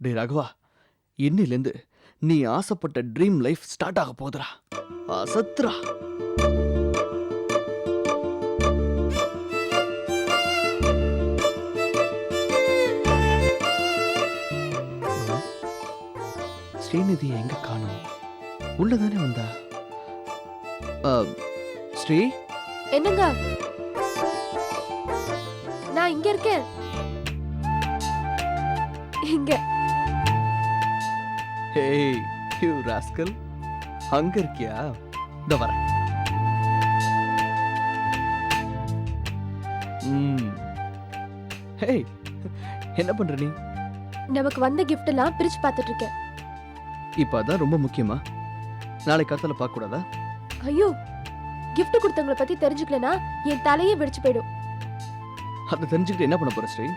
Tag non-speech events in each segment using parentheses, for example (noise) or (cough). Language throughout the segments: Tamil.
டே ராகவா இன்னிலேருந்து நீ ஆசைப்பட்ட ட்ரீம் லைஃப் ஸ்டார்ட் ஆக போதுரா அசத்துரா ஸ்ரீநிதியை எங்க காணும்? உள்ளதானே வந்தா? ஸ்ரீ? என்னங்க? நான் இங்க இருக்கேன். இங்க. Hey you rascal. அங்க இருக்கியா? இந்த வரேன். ம். ஹேய் என்ன பண்ற நீ? நமக்கு வந்த கிஃப்ட் எல்லாம் பிரிச்சு பார்த்துட்டு இருக்கேன். இப்போ அதான் ரொம்ப முக்கியமா? நாளைக்கு காத்தால பார்க்க கூடாதா? ஐயோ gift கொடுத்தவங்கள பத்தி தெரிஞ்சுக்கலனா என் தலையே வெடிச்சு போயிடும். அதை தெரிஞ்சுக்கிட்டு என்ன பண்ண போற ஸ்ரீ?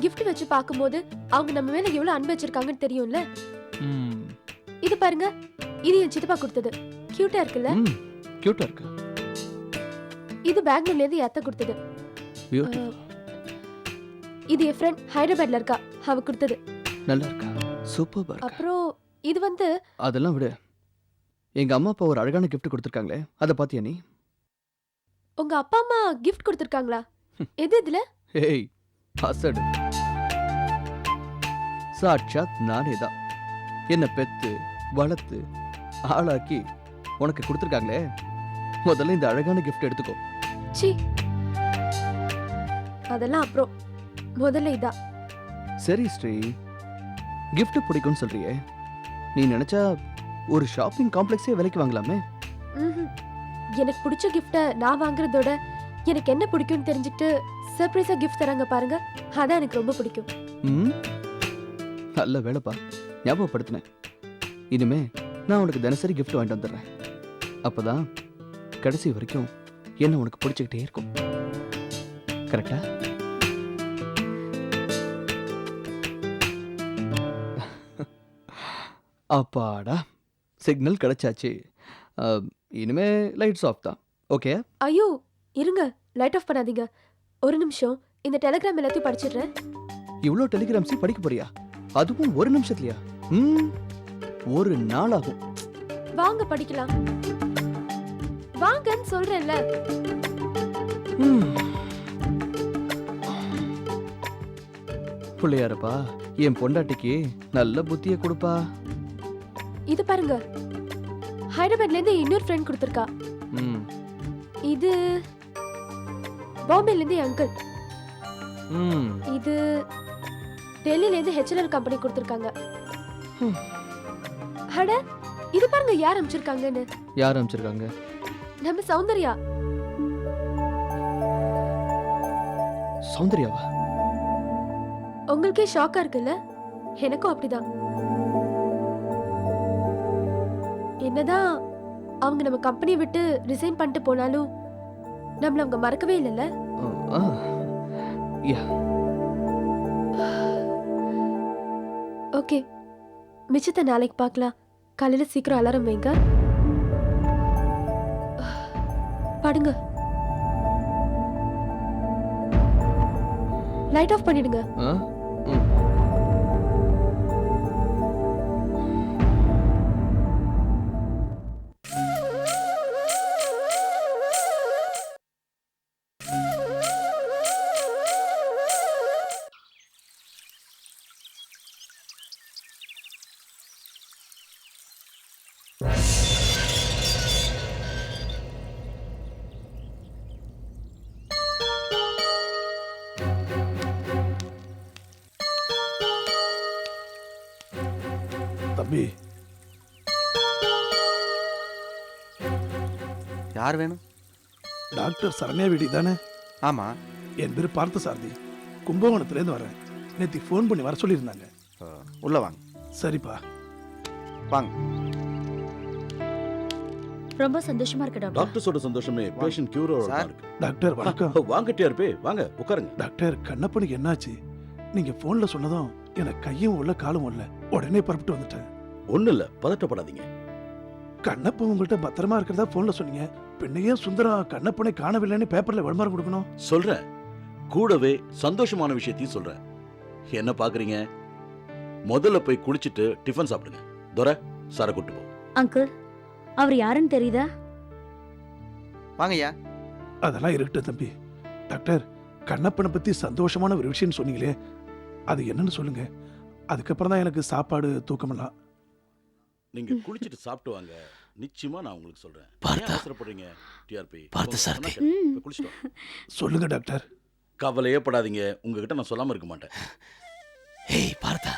gift வச்சு பார்க்கும்போது அவங்க நம்ம மேல எவ்வளவு அன்பு வச்சிருக்காங்கன்னு தெரியும்ல? இது பாருங்க இது என் சித்தப்பா கொடுத்தது. கியூட்டா இருக்குல்ல? கியூட்டா இருக்கு. இது பெங்களூர்ல இருந்து அத்தை கொடுத்தது. இது என் ஃப்ரெண்ட் ஹைதராபாத்ல இருக்கா அவ கொடுத்தது. நல்லா இருக்கா? சூப்பர் அப்புறம் இது வந்து அதெல்லாம் விடு. எங்க அம்மா அப்பா ஒரு அழகான gift கொடுத்துருக்காங்களே அதை பாத்தியா நீ? உங்க அப்பா அம்மா gift கொடுத்திருக்காங்களா? எது இதுல? (laughs) ஹேய் அசடு சாட்சாத் நானே தான். என்னை பெத்து வளர்த்து ஆளாக்கி உனக்கு கொடுத்துருக்காங்களே? முதல்ல இந்த அழகான gift எடுத்துக்கோ. சி அதெல்லாம் அப்புறம். முதல்ல இதா. சரி ஸ்ரீ. gift பிடிக்கும்னு சொல்றியே. நீ நினைச்சா ஒரு ஷாப்பிங் காம்ப்ளெக்ஸே விலைக்கு வாங்கலாமே. எனக்கு பிடிச்ச கிஃப்ட நான் வாங்குறதோட எனக்கு என்ன பிடிக்கும்னு தெரிஞ்சுக்கிட்டு சர்ப்ரைஸா கிஃப்ட் தராங்க பாருங்க. அதான் எனக்கு ரொம்ப பிடிக்கும். ம். நல்ல வேலைப்பா. ஞாபகப்படுத்தினேன் இனிமே நான் உனக்கு தினசரி gift வாங்கிட்டு வந்துடுறேன். அப்பதான் கடைசி வரைக்கும் என்ன உனக்கு பிடிச்சிக்கிட்டே இருக்கும். கரெக்டா அப்பாடா சிக்னல் கிடைச்சாச்சு. இனிமே லைட்ஸ் ஆஃப் தான். ஓகே ஐயோ இருங்க லைட் ஆஃப் பண்ணாதீங்க. ஒரு நிமிஷம் இந்த டெலிகிராம் எல்லாத்தையும் படிச்சிடுறேன். இவ்வளோ டெலிகிராம்ஸையும் படிக்க போறியா? அதுவும் ஒரு நிமிஷத்துலயா? ம் ஒரு நாள் ஆகும் வாங்க படிக்கலாம். வாங்கன்னு சொல்றேன்ல. பிள்ளையாரப்பா என் பொண்டாட்டிக்கு நல்ல புத்தியை கொடுப்பா. இது பாருங்க. ஹைதராபாத்ல இருந்து இன்னொரு ஃப்ரெண்ட் கொடுத்துருக்கா. ம். இது பாம்பேல இருந்து அங்கிள் ம். இது டெல்லில இருந்து ஹெச்எல்எல் கம்பெனி கொடுத்துருக்காங்க. அட இது பாருங்க யார் அனுப்பிச்சிருக்காங்கன்னு யார் அனுப்பிச்சிருக்காங்க நம்ம சௌந்தர்யா. சௌந்தர்யாவா? உங்களுக்கே ஷாக்கா இருக்குல்ல? எனக்கும் அப்படிதான். என்னதான் அவங்க நம்ம கம்பெனி விட்டு ரிசைன் பண்ணிட்டு போனாலும் நம்மள அவங்க மறக்கவே இல்லைல்ல? ஆ. யா மிச்சத்தை நாளைக்கு பார்க்கலாம். காலையில சீக்கிரம் அலாரம் வைங்க. படுங்க. லைட் ஆஃப் பண்ணிடுங்க. தம்பி. யார் வேணும்? டாக்டர் சரண்யா வீடி தானே ஆமா. என் பேர் பார்த்த சாரதி கும்பகோணத்துலேருந்து வரேன். நேற்று ஃபோன் பண்ணி வர சொல்லியிருந்தாங்க. உள்ள வாங்க. சரிப்பா. வாங்க. ரொம்ப சந்தோஷமா இருக்கு டாக்டர். டாக்டர்ஸோட சந்தோஷமே பேஷண்ட் சார். இருக்கு டாக்டர் வணக்கம். வாங்க டிஆர்பி. வாங்க உட்காருங்க. டாக்டர் கண்ணப்பனுக்கு என்னாச்சு? நீங்க ஃபோன்ல சொன்னதும் எனக்கு கையும் உள்ள காலும் உள்ள. உடனே புறப்பட்டு வந்துட்டேன். ஒண்ணு இல்ல பதட்டப்படாதீங்க. கண்ணப்பன் உங்கள்கிட்ட பத்திரமா இருக்கிறதா ஃபோன்ல சொன்னீங்க. பின்னையே சுந்தரம் கண்ணப்பனை காணவில்லைன்னு பேப்பர்ல விளம்பரம் கொடுக்கணும். சொல்றேன் கூடவே சந்தோஷமான விஷயத்தையும் சொல்றேன் என்ன பாக்குறீங்க? முதல்ல போய் குளிச்சிட்டு டிஃபன் சாப்பிடுங்க. துரை சாரை கூட்டு போ. அங்கிள் அவர் யாருன்னு தெரியுதா? வாங்கய்யா. அதெல்லாம் இருக்கட்டும் தம்பி. டாக்டர் கண்ணப்பனை பத்தி சந்தோஷமான ஒரு விஷயம் சொன்னீங்களே அது என்னன்னு சொல்லுங்க. அதுக்கப்புறம் தான் எனக்கு சாப்பாடு தூக்கமெல்லாம். நீங்க குளிச்சிட்டு சாப்பிட்டு வாங்க. நிச்சயமா நான் உங்களுக்கு சொல்றேன். பார்த்தா? அவசரப்படுறீங்க டிஆர்பி? பார்த்த சாரதி. குளிச்சிட்டு வாங்க. சொல்லுங்க டாக்டர். கவலையே படாதீங்க. உங்ககிட்ட நான் சொல்லாம இருக்க மாட்டேன். ஏய் பார்த்தா.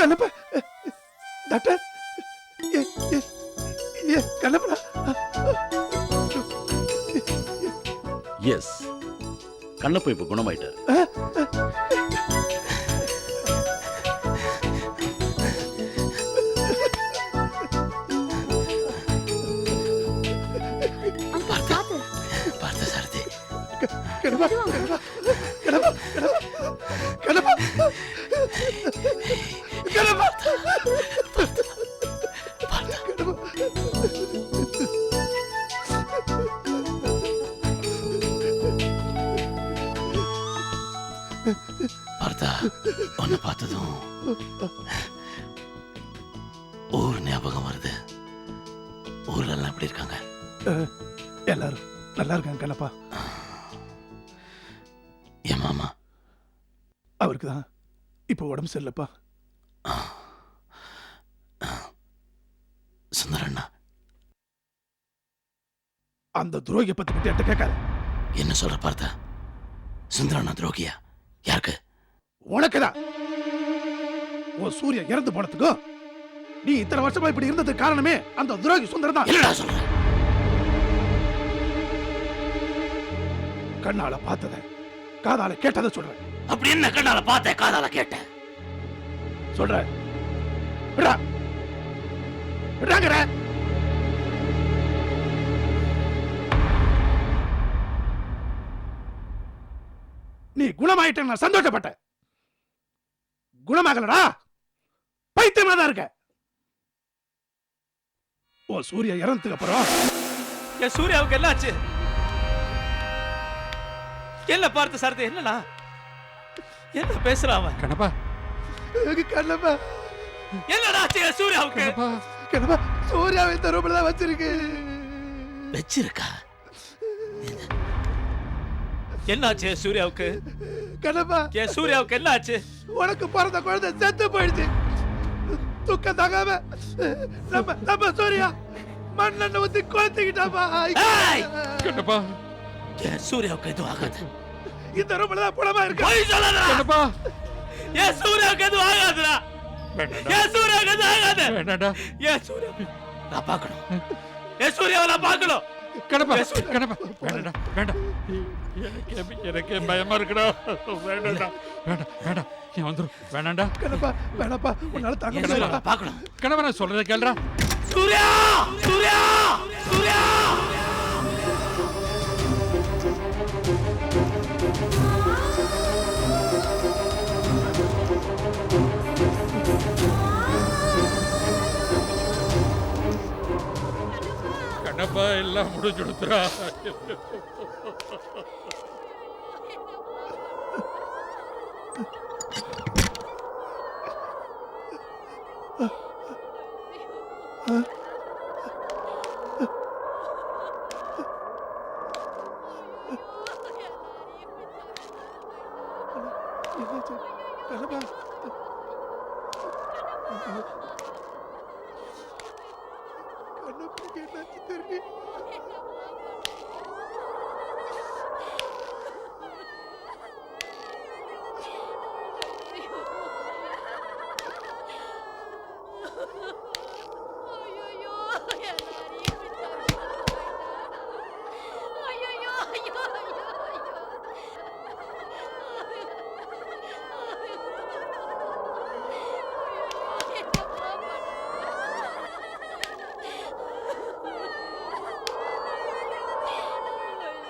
கண்ணப்பா டாக்டர். எஸ் கண்ணப்ப இப்ப குணமாயிட்டார். பாத்து பார்த்த. சாரதி. கண்ணப்பா பார்த்தா உன்னை பார்த்ததும் ஊர் ஞாபகம் வருது ஊர்ல எல்லாம் எப்படி இருக்காங்க எல்லாரும் நல்லா இருக்காங்க கண்ணப்பா என் மாமா அவருக்கு தான் இப்போ உடம்பு சரியில்லப்பா சுந்தரண்ணா அந்த துரோகியை பத்தி என்கிட்ட கேட்காத என்ன சொல்ற பார்த்தா சுந்தரண்ணா துரோகியா யாருக்கு? உனக்குதான். உன் சூர்யா இறந்து போனதுக்கும் நீ இத்தனை வருஷமா இப்படி இருந்ததுக்கு காரணமே அந்த துரோகி சுந்தரம் தான். என்னடா சொல்ற? கண்ணால பார்த்தத காதால கேட்டதை சொல்றேன் அப்படி என்ன கண்ணால பார்த்தேன் காதால கேட்டேன் சொல்றேன் விடா விடாங்கற நீ குணமாயிட்ட நான் சந்தோஷப்பட்டேன். குணமாகலடா. பைத்தியமா தான் இருக்க. ஓ சூர்யா இறந்ததுக்கு அப்புறம்? என் சூர்யாவுக்கு என்ன ஆச்சு என்ன பார்த்த சாரதி? என்னடா? என்ன பேசுறான் அவன்? கண்ணப்பா. கண்ணப்பா? என்னடா ஆச்சு என் சூர்யாவுக்கு? கண்ணப்பா. சூர்யாவை இந்த ரூம்ல தான் வச்சிருக்கு. வச்சிருக்கா? என்ன ஆச்சு என் சூர்யாவுக்கு? கண்ணப்பா என் சூர்யாவுக்கு என்ன ஆச்சு உனக்கு பிறந்த குழந்தை செத்து போயிடுச்சு. துக்கம் தாங்காம நம்ம நம்ம சூர்யா மண்ணெண்ண ஊத்தி கொளுத்திக்கிட்டாப்பா ஏய்! கண்ணப்பா. என் சூர்யாவுக்கு எதுவும் ஆகாது? இந்த ரூம்ல தான் புலமா இருக்கு. பொய் சொல்லாதடா! கண்ணப்பா. என் சூர்யாவுக்கு எதுவும் ஆகாதுடா? என் சூர்யாவுக்கு எதுவும் ஆகாது? வேண்டாடா என் சூர்யா நான் பார்க்கணும். என் சூர்யாவை நான் பார்க்கணும்? சூர்யா- கண்ணப்பா வேண்டாடா வேண்டாம். எனக்கு எனக்கு பயமா இருக்குடா? வேண்டாடா வேண்டாம் வேண்டாம். நீ வந்துரும் வேண்டாம்டா. கண்ணப்பா வேணாப்பா. உன்னால தாங்க பார்க்கணும் நான் சொல்றதை கேளுடா. சூர்யா சூர்யா! சூர்யா! அப்பா எல்லாம் முடிஞ்சு கொடுத்துறா கண்ணப்பா என்னாச்சு தெரியும்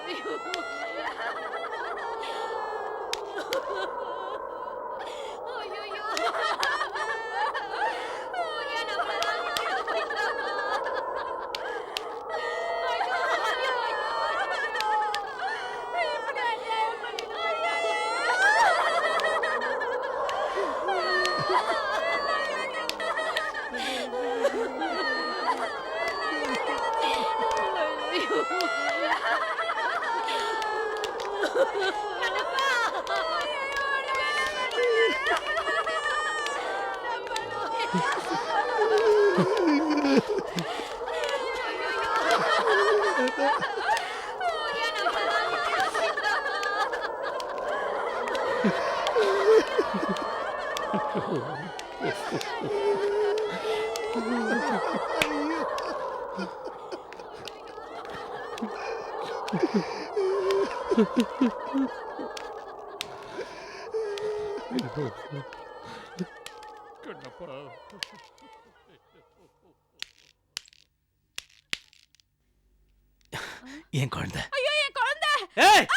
ஐயோ (laughs) ஏய் ஏய் ஏய் ஏ என் குழந்தை! கண்ணப்பா. கண்ணப்பா குழந்தை என் குழந்தை yes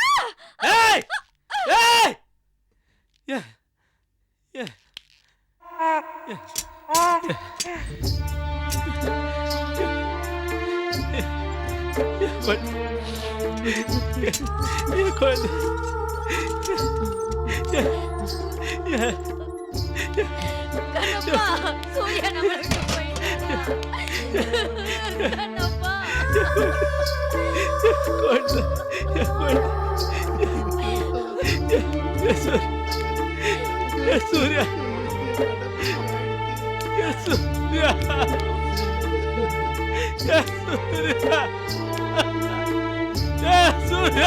Surya yes Surya yes Surya yes Surya Surya Surya Surya Surya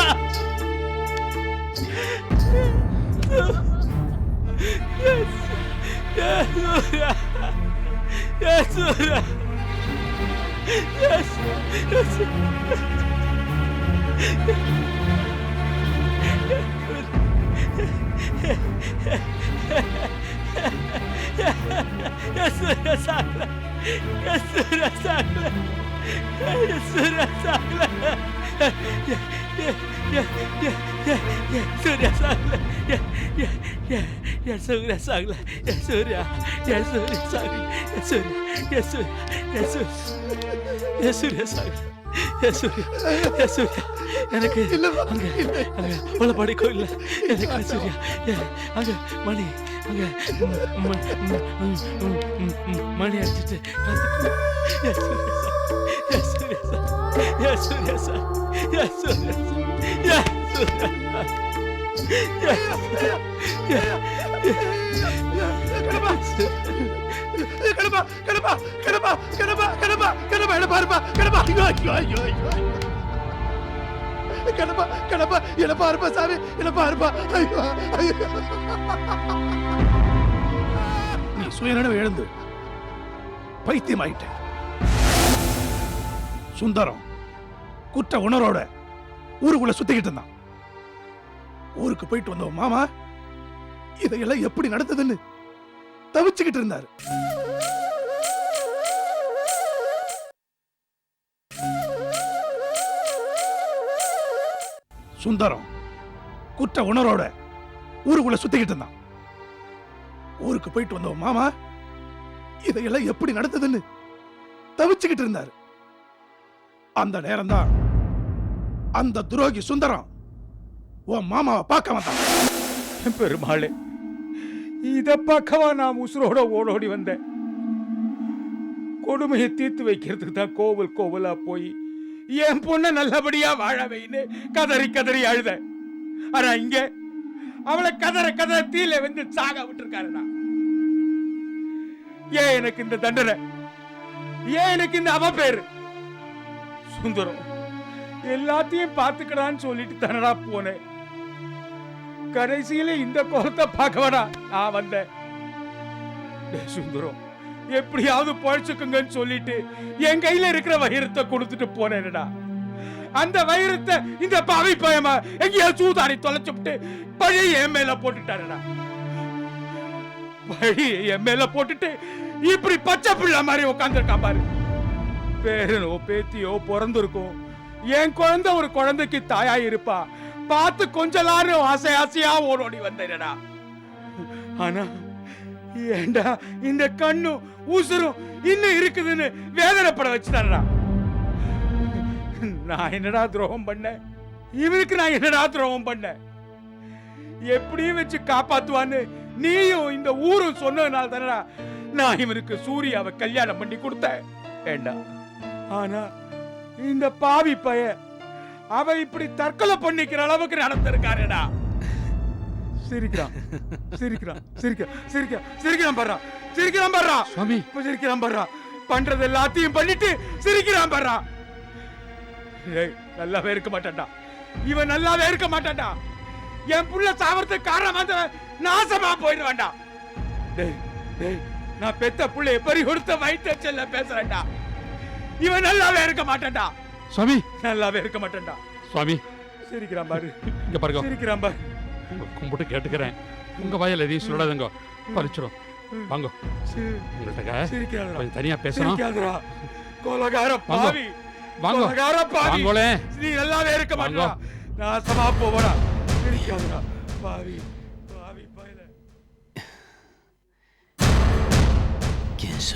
Yes, yes, yes, yes. yes. Yasura sakla. Yasura sakla. Ya ya ya ya ya Yasura sakla. Ya ya ya Yasura sakla. Yasura Yasura sakla. Yasura Yasura Yasura Yasura sakla. Yasura Yasura எனக்கு அங்க அங்க உளப்பாடி கோயில் எனக்கு சூர்யா அங்க மணி அங்க ம், ம- ம், ம், ம், ம், ம், மணி அடிச்சிட்டு காத்துக்கு. எ சூர்யா சார், எ சூர்யா சார், எ சூர்யா சார், எ ஐயோ ஐயோ ஐயோ ஐயோ கிளம்பா கிளம்பா. என்ன பாருப்பா சாமி. என்ன பாருப்பா. ஐயோ ஐயோ. நீ சுயநலம் எழுந்து பைத்தியம் ஆயிட்ட சுந்தரம் குற்ற உணரோட ஊருக்குள்ள சுத்திக்கிட்டு இருந்தான். ஊருக்கு போயிட்டு வந்தோம். மாமா இதையெல்லாம் எப்படி நடந்ததுன்னு தவிச்சுக்கிட்டு இருந்தாரு. சுந்தரம் குற்ற உணரோட ஊருக்குள்ள சுத்திக்கிட்டு இருந்தான். ஊருக்கு போயிட்டு வந்தோம் மாமா இதையெல்லாம் எப்படி நடந்ததுன்னு? தவிச்சுக்கிட்டு இருந்தாரு. அந்த நேரம்தான் அந்த துரோகி சுந்தரம் உன் மாமாவை பார்க்க வந்தான். பெருமாளே இத பார்க்கவா நான் உசுரோட ஓடோடி வந்தேன். கொடுமையை தீர்த்து வைக்கிறதுக்கு தான் கோவில் கோவிலா போய் என் பொண்ண நல்லபடியா வாழ வைன்னு கதறி கதறி அழுத. ஆனா இங்க அவளை கதற கதற தீல வந்து சாக விட்டுருக்காருடா. ஏன் எனக்கு இந்த தண்டனை? ஏன் எனக்கு இந்த அவ பேரு? சுந்தரம் எல்லாத்தையும் பார்த்துக்கடான்னு சொல்லிட்டு தனடா போனேன். கடைசியில இந்த கோலத்தை பார்க்கவடா நான் வந்தேன். சுந்தரம் எப்படியாவது பழச்சுக்குங்கன்னு சொல்லிட்டு என் கையில இருக்கிற வைரத்தை கொடுத்துட்டு போனேன்டா அந்த வைரத்தை இந்த பாவி பயமா எங்கேயோ சூதாடி தொலைச்சுட்டு பழைய என் மேல போட்டுட்டாருடா. பழைய என் மேல போட்டுட்டு இப்படி பச்சை பிள்ளை மாதிரி உட்காந்துருக்கான் பாரு. பேரனோ பேத்தியோ பிறந்திருக்கும். என் குழந்தை ஒரு குழந்தைக்கு தாயா இருப்பா. பார்த்து கொஞ்சலாரும் ஆசை ஆசையா ஓடோடி வந்தேனடா. ஆனா ஏண்டா இந்த கண்ணும் உசுரும் இன்னும் இருக்குதுன்னு வேதனைப்பட வச்சுட்டாரா நான் என்னடா துரோகம் பண்ணேன் இவருக்கு நான் என்னடா துரோகம் பண்ணேன் எப்படியும் வச்சு காப்பாத்துவான்னு நீயும் இந்த ஊரும் சொன்னதுனால தானடா நான் இவருக்கு சூர்யாவை கல்யாணம் பண்ணி கொடுத்தேன். ஏண்டா? ஆனா இந்த பாவி பைய அவ இப்படி தற்கொலை பண்ணிக்கிற அளவுக்கு நடந்திருக்காருடா. சிரிக்கிறான். சிரிக்கிறான். சிரிக்கிறான் சிரிக்கிறான் சிரிக்கிறான் பாரு சிரிக்கிறான் பாரு சுவாமி. இப்ப சிரிக்கிறான் பாரு பண்றது எல்லாத்தையும் பண்ணிட்டு சிரிக்கிறான் பாரு ஏய் நல்லாவே இருக்க மாட்டான்டா. இவன் நல்லாவே இருக்க மாட்டான்டா. என் புள்ள சாவறதுக்கு காரணம் வந்து நாசமா போயிடுவான்டா. டேய் டேய் நான் பெத்த புள்ளைய பறி கொடுத்த வயிற்று செல்ல பேசுறேன்டா. இவன் நல்லாவே இருக்க மாட்டான்டா. சுவாமி. நல்லாவே இருக்க மாட்டான்டா. சுவாமி. சிரிக்கிறான் பாரு. இங்க பாருங்க. சிரிக்கிறான் பாரு. உங்க கும்பிட்டு கேட்டுக்கிறேன். உங்க வாயில எதையும் சொல்லாதங்க. பறிச்சிடும் வாங்க. உங்கள்கிட்ட கொஞ்சம் தனியா பேசணும். கொலகார. பாவி. வாங்க. வாங்கோலே. நீ நல்லாவே இருக்க மாட்டா நாசமா சிரிக்காதடா. பாவி. பாவி பயல. ¿Quién es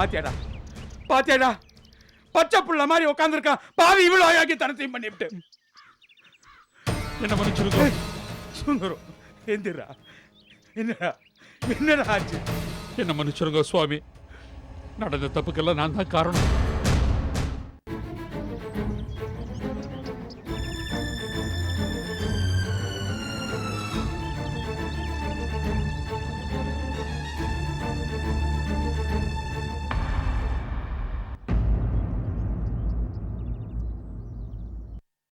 பாத்தியாடா? பாத்தியாடா? பச்சை புள்ள மாதிரி உட்காந்துருக்கான் பாவி இவ்வளவு அழகி தனத்தையும் பண்ணிவிட்டு. என்ன மன்னிச்சிருக்கோம் ஏய், சுந்தரம் எந்திரா. என்னடா என்னடா ஆச்சு? என்ன மன்னிச்சிருங்க சுவாமி? நடந்த தப்புக்கெல்லாம் நான் தான் காரணம்.